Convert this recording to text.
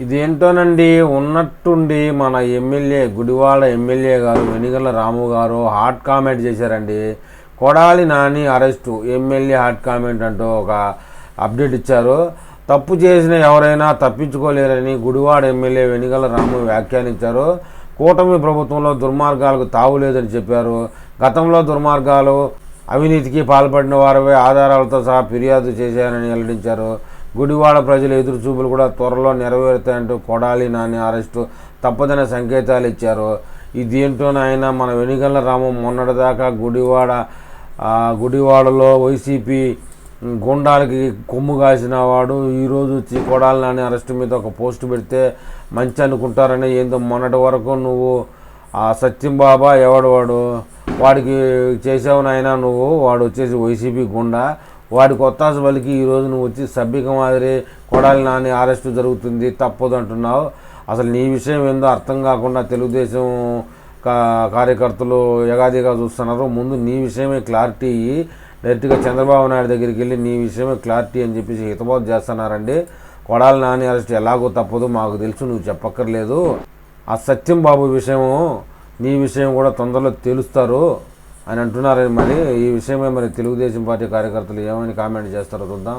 ఇదేంటోనండి? ఉన్నట్టుండి మన MLA Gudivada MLA గారు వెనిగల రాము గారు హాట్ కామెంట్ చేశారండి. Kodali Nani arrest MLA hot comment అంటూ ఒక అప్డేట్ ఇచ్చారు. తప్పు చేసిన ఎవరైనా తప్పించుకోలేరని గుడివాడ ఎమ్మెల్యే వెనిగల రాము వ్యాఖ్యానించారు. కూటమి ప్రభుత్వంలో దుర్మార్గాలకు తావులేదని చెప్పారు. గతంలో దుర్మార్గాలు అవినీతికి పాల్పడిన వారిపై ఆధారాలతో సహా ఫిర్యాదు చేశారని వెల్లడించారు. గుడివాడ ప్రజల ఎదురు చూపులు కూడా త్వరలో నెరవేరుతాయంటూ కొడాలి నాని అరెస్టు తప్పదనే సంకేతాలు ఇచ్చారు. ఇదేంటోనైనా మన వెనుగల్ల రామం మొన్నటిదాకా గుడివాడ గుడివాడలో వైసీపీ గుండాలకి కొమ్ము కాసిన వాడు ఈరోజు వచ్చి కొడాలి నాని అరెస్ట్ మీద ఒక పోస్ట్ పెడితే మంచి అనుకుంటారని ఏందో మొన్నటి వరకు నువ్వు ఆ సత్యం బాబా ఎవడు వాడు? వాడికి చేసావు నాయనా నువ్వు? వాడు వచ్చేసి వైసీపీ గుండా వాడి కొత్తాస పలికి ఈరోజు నువ్వు వచ్చి సభ్యక మాదిరి కొడాలి నాని అరెస్టు జరుగుతుంది తప్పదు అంటున్నావు. అసలు నీ విషయం ఏందో అర్థం కాకుండా తెలుగుదేశం కా- కార్యకర్తలు యగాదిగా చూస్తున్నారు. ముందు నీ విషయమే క్లారిటీ. ఇయ్యి డైరెక్ట్గా చంద్రబాబు నాయుడు దగ్గరికి వెళ్ళి నీ విషయమే క్లారిటీ అని చెప్పేసి హితబోధ చేస్తున్నారండి. కొడాలి నాని అరెస్ట్ ఎలాగో తప్పదు మాకు తెలుసు నువ్వు చెప్పక్కర్లేదు. ఆ సత్యం బాబు విషయము నీ విషయం కూడా తొందరలో తెలుస్తారు. అని అంటున్నారని మరి. ఈ విషయమే మరి తెలుగుదేశం పార్టీ కార్యకర్తలు ఏమని కామెంట్ చేస్తారో చూద్దాం.